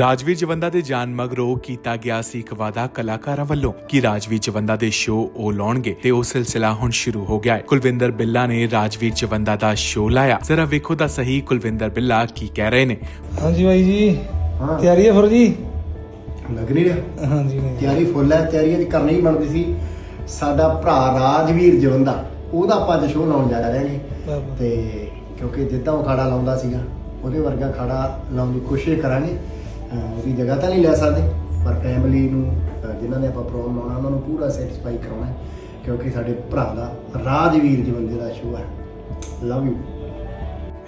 ਰਾਜਵੀਰ ਜਵੰਦਾ ਦੇ ਜਾਨ ਮਗਰੋਂ ਕੀਤਾ ਗਿਆ ਸੀ ਇੱਕ ਵਾਅਦਾ ਕਲਾਕਾਰਾਂ ਵੱਲੋਂ ਕਿ ਰਾਜਵੀਰ ਜਵੰਦਾ ਦੇ ਸ਼ੋਅ ਉਹ ਲਾਉਣਗੇ ਤੇ ਉਹ ਸਿਲਸਿਲਾ ਹੁਣ ਸ਼ੁਰੂ ਹੋ ਗਿਆ ਹੈ। ਕੁਲਵਿੰਦਰ ਬਿੱਲਾ ਨੇ ਰਾਜਵੀਰ ਜਵੰਦਾ ਦਾ ਸ਼ੋਅ ਲਾਇਆ। ਜ਼ਰਾ ਵੇਖੋ ਤਾਂ ਸਹੀ ਕੁਲਵਿੰਦਰ ਬਿੱਲਾ ਕੀ ਕਹਿ ਰਹੇ ਨੇ। ਹਾਂਜੀ ਬਾਈ ਜੀ ਹਾਂ। ਤਿਆਰੀ ਹੈ ਫਿਰ ਜੀ ਲੱਗ ਨਹੀਂ ਰਿਹਾ ਹਾਂਜੀ ਨਹੀਂ ਤਿਆਰੀ ਫੁੱਲ ਹੈ ਤਿਆਰੀ ਅੱਜ ਕਰਨੀ ਹੀ ਬਣਦੀ ਸੀ। ਸਾਡਾ ਭਰਾ ਰਾਜਵੀਰ ਜਵੰਦਾ ਉਹਦਾ ਆਪਾਂ ਅੱਜ ਸ਼ੋਅ ਲਾਉਣ ਜਾ ਰਹੇ ਨੇ ਬਾਬਾ। ਤੇ ਕਿਉਂਕਿ ਜਿੱਦਾਂ ਉਹ ਖਾੜਾ ਲਾਉਂਦਾ ਸੀਗਾ ਉਹਦੇ ਵਰਗਾ ਖਾੜਾ ਲਾਉਣ ਦੀ ਕੋਸ਼ਿਸ਼ ਕਰਾਂਗੇ। ਅਹ ਉਹਦੀ ਜਗ੍ਹਾ ਤਾਂ ਨਹੀਂ ਲੈ ਸਕਦੇ ਪਰ ਫੈਮਿਲੀ ਨੂੰ ਅਹ ਜਿਨ੍ਹਾਂ ਨੇ ਆਪਾਂ ਪ੍ਰੋਗਰਾਮ ਲਾਉਣਾ ਉਹਨਾਂ ਨੂੰ ਪੂਰਾ ਸੈਟੀਸਫਾਈ ਕਰਾਉਣਾ ਹੈ, ਕਿਉਂਕਿ ਸਾਡੇ ਭਰਾ ਦਾ ਰਾਜਵੀਰ ਜਵੰਦੇ ਦਾ ਸ਼ੋਅ ਹੈ। ਲਵ ਯੂ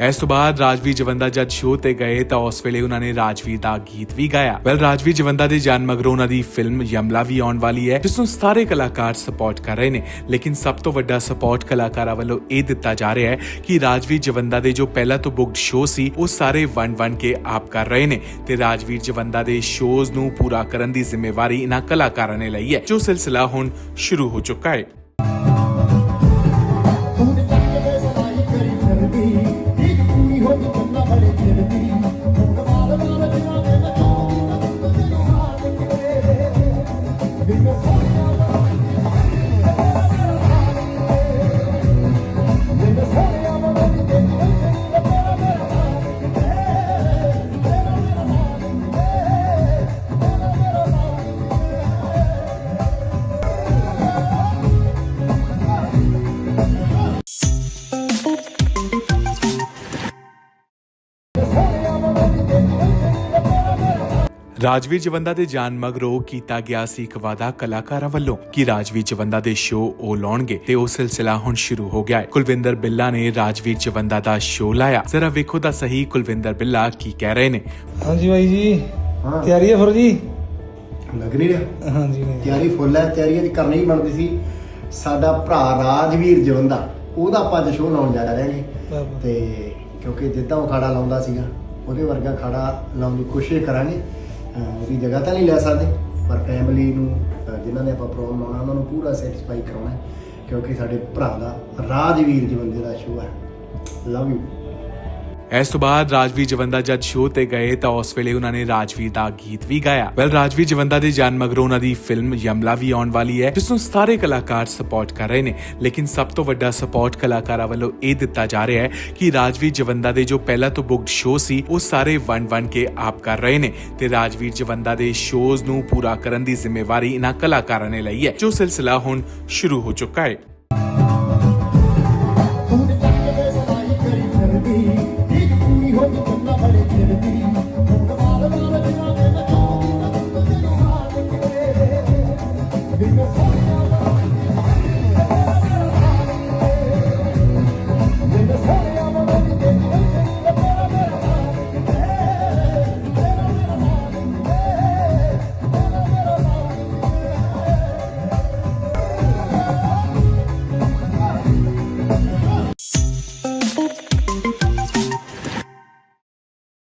ਇਸ ਤੋਂ ਬਾਅਦ ਰਾਜਵੀਰ ਜਵੰਦਾ ਜਦ ਸ਼ੋਅ ਤੇ ਗਏ ਤਾਂ ਉਸ ਵੇਲੇ ਉਹਨਾਂ ਨੇ ਰਾਜਵੀਰ ਦਾ ਗੀਤ ਵੀ ਗਾਇਆ। ਵੈਲ ਰਾਜਵੀਰ ਜਵੰਦਾ ਦੇ ਜਾਨ ਮਗਰੋਂ ਉਹਨਾਂ ਦੀ ਫਿਲਮ ਯਮਲਾ ਵੀ ਆਉਣ ਵਾਲੀ ਹੈ, ਜਿਸ ਨੂੰ ਸਾਰੇ ਕਲਾਕਾਰ ਸਪੋਰਟ ਕਰ ਰਹੇ ਨੇ। ਲੇਕਿਨ ਸਭ ਤੋਂ ਵੱਡਾ ਸਪੋਰਟ ਕਲਾਕਾਰਾਂ ਵੱਲੋਂ ਇਹ ਦਿੱਤਾ ਜਾ ਰਿਹਾ ਹੈ ਕਿ ਰਾਜਵੀਰ ਜਵੰਦਾ ਦੇ ਜੋ ਪਹਿਲਾਂ ਤੋਂ ਬੁੱਕਡ ਸ਼ੋਅ ਸੀ, ਉਹ ਸਾਰੇ ਵਨ ਵਨ ਕੇ ਆਪ ਕਰ ਰਹੇ ਨੇ ਤੇ ਰਾਜਵੀਰ ਜਵੰਦਾ ਦੇ ਸ਼ੋਜ਼ ਨੂੰ ਪੂਰਾ ਕਰਨ ਦੀ ਜ਼ਿੰਮੇਵਾਰੀ ਇਹਨਾਂ ਕਲਾਕਾਰਾਂ ਨੇ ਲਈ ਹੈ, ਜੋ ਸਿਲਸਿਲਾ ਹੁਣ ਸ਼ੁਰੂ ਹੋ ਚੁੱਕਾ ਹੈ। ਰਾਜਵੀਰ ਜਵੰਦਾ ਦੇ ਜਾਨ ਮਗਰੋਂ ਕੀਤਾ ਗਿਆ ਸੀ ਇੱਕ ਵਾਅਦਾ ਕਲਾਕਾਰਾਂ ਵੱਲੋਂ ਕਿ ਰਾਜਵੀਰ ਜਵੰਦਾ ਦੇ ਸ਼ੋਅ ਉਹ ਲਾਉਣਗੇ ਤੇ ਉਹ ਸਿਲਸਿਲਾ ਹੁਣ ਸ਼ੁਰੂ ਹੋ ਗਿਆ ਹੈ। ਕੁਲਵਿੰਦਰ ਬਿੱਲਾ ਨੇ ਰਾਜਵੀਰ ਜਵੰਦਾ ਦਾ ਸ਼ੋਅ ਲਾਇਆ। ਜ਼ਰਾ ਵੇਖੋ ਤਾਂ ਸਹੀ ਕੁਲਵਿੰਦਰ ਬਿੱਲਾ ਕੀ ਕਹਿ ਰਹੇ ਨੇ। ਹਾਂਜੀ ਬਾਈ ਜੀ ਹਾਂ। ਤਿਆਰੀ ਹੈ ਫਿਰ ਜੀ? ਲੱਗ ਨਹੀਂ ਰਿਹਾ। ਹਾਂਜੀ ਨਹੀਂ। ਤਿਆਰੀ ਫੁੱਲ ਹੈ ਤਿਆਰੀ ਅੱਜ ਕਰਨੀ ਹੀ ਬਣਦੀ ਸੀ। ਸਾਡਾ ਭਰਾ ਰਾਜਵੀਰ ਜਵੰਦਾ ਉਹਦਾ ਆਪਾਂ ਅੱਜ ਸ਼ੋਅ ਲਾਉਣ ਜਾ ਰਹੇ ਨੇ ਤੇ ਕਿਉਂਕਿ ਜਿੱਦਾਂ ਉਹ ਖਾੜਾ ਲਾਉਂਦਾ ਸੀਗਾ ਉਹਦੇ ਵਰਗਾ ਖਾੜਾ ਲਾਉਣ ਦੀ ਕੋਸ਼ਿਸ਼ ਕਰਾਂਗੇ। ਉਹਦੀ ਜਗ੍ਹਾ ਤਾਂ ਨਹੀਂ ਲੈ ਸਕਦੇ, ਪਰ ਫੈਮਿਲੀ ਨੂੰ, ਅਹ, ਜਿਨ੍ਹਾਂ ਨੇ ਆਪਾਂ ਪ੍ਰੋਗਰਾਮ ਲਾਉਣਾ, ਉਹਨਾਂ ਨੂੰ ਪੂਰਾ ਸੈਟੀਸਫਾਈ ਕਰਾਉਣਾ ਕਿਉਂਕਿ ਸਾਡੇ ਭਰਾ ਦਾ ਰਾਜਵੀਰ ਜਵੰਦੇ ਦਾ ਸ਼ੋਅ ਹੈ। ਲਵ ਯੂ ਇਸ ਤੋਂ ਬਾਅਦ ਰਾਜਵੀਰ ਜਵੰਦਾ ਜਦ ਸ਼ੋਅ ਤੇ ਗਏ ਤਾਂ ਉਸ ਵੇਲੇ ਉਹਨਾਂ ਨੇ ਰਾਜਵੀਰ ਦਾ ਗੀਤ ਵੀ ਗਾਇਆ। ਵੈਲ ਰਾਜਵੀਰ ਜਵੰਦਾ ਦੇ ਜਾਨ ਮਗਰੋਂ ਉਹਨਾਂ ਦੀ ਫਿਲਮ ਯਮਲਾ ਵੀ ਆਉਣ ਵਾਲੀ ਹੈ, ਜਿਸ ਨੂੰ ਸਾਰੇ ਕਲਾਕਾਰ ਸਪੋਰਟ ਕਰ ਰਹੇ ਨੇ। ਲੇਕਿਨ ਸਭ ਤੋਂ ਵੱਡਾ ਸਪੋਰਟ ਕਲਾਕਾਰਾਂ ਵੱਲੋਂ ਇਹ ਦਿੱਤਾ ਜਾ ਰਿਹਾ ਹੈ ਕਿ ਰਾਜਵੀਰ ਜਵੰਦਾ ਦੇ ਜੋ ਪਹਿਲਾਂ ਤੋਂ ਬੁੱਕਡ ਸ਼ੋਅ ਸੀ, ਉਹ ਸਾਰੇ ਵਨ ਵਨ ਕੇ ਆਪ ਕਰ ਰਹੇ ਨੇ ਤੇ ਰਾਜਵੀਰ ਜਵੰਦਾ ਦੇ ਸ਼ੋਜ਼ ਨੂੰ ਪੂਰਾ ਕਰਨ ਦੀ ਜ਼ਿੰਮੇਵਾਰੀ ਇਹਨਾਂ ਕਲਾਕਾਰਾਂ ਨੇ ਲਈ ਹੈ, ਜੋ ਸਿਲਸਿਲਾ ਹੁਣ ਸ਼ੁਰੂ ਹੋ ਚੁੱਕਾ ਹੈ। Because